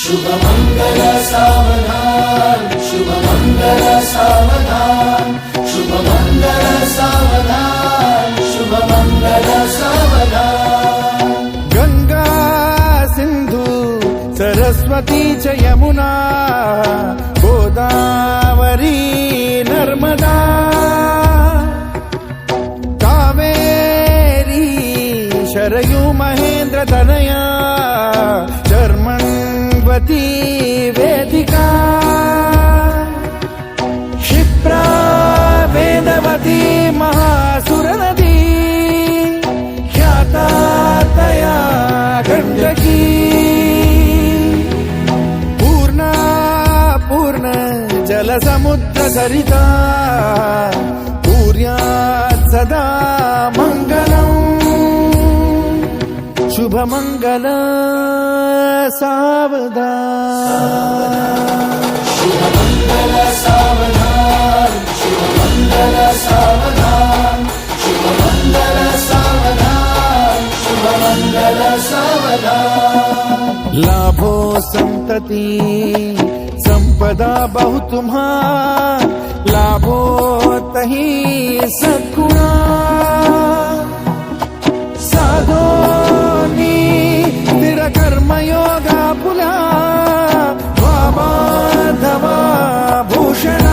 శుభమంగళ సావధాన్ శుభమంగళ సావధాన్ శుభమంగళ సావధాన్ శుభమంగళ సావధాన్. గంగా సింధు సరస్వతి చ యమునా గోదా కి పూర్ణ పూర్ణ జల సముద్ర సరిత పూర్యాత్ సదా మంగళం శుభమంగళ సావదా శుభమంగళ సావదా लाभो सन्तति संपदा बहु तुम् लाभो तहि सखुना साधो हि निरकर्मयोगा भुला बाबा धवा भूषण।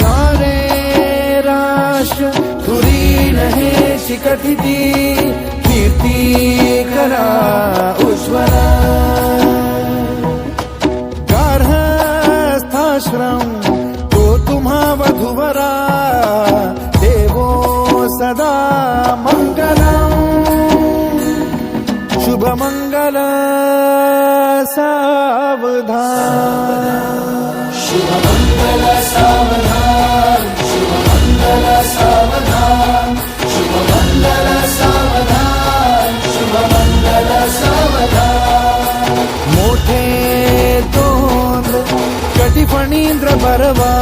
सारे राष्ट्रुरी नहे शिकथि उज्ज्वला गार्हस्थाश्रम तो तुम्हा वधुवरा देवो सदा मङ्गलम् शुभमङ्गल सावधान। शुभमङ्गल सावधान परवा बरवा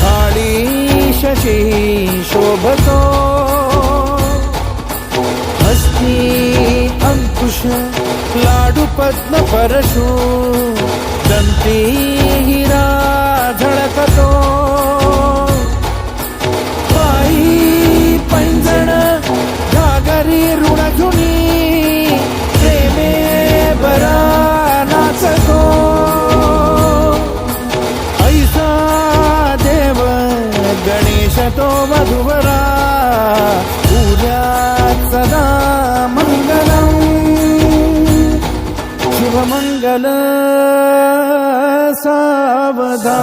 काळी शशी शोभतो हस्ती अंकुश लाडू पद्म परशु दंती हिरा झळकतो पायी पैंजण घागरी ऋणधुनी प्रेमे बरा శతో వధువరా పూజాత్ సదా మంగళం. శివమంగళ సావదా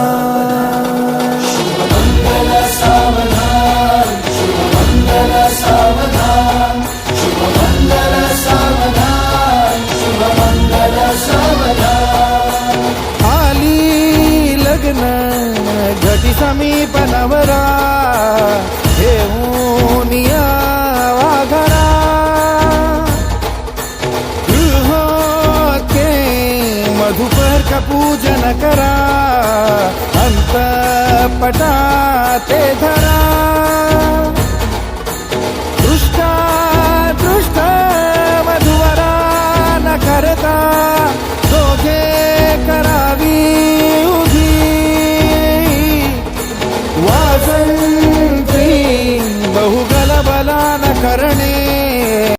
समीप नवरा घेऊन या वाघरा गृहोते मधुपर का पूजन करा अंत पटा ते धरा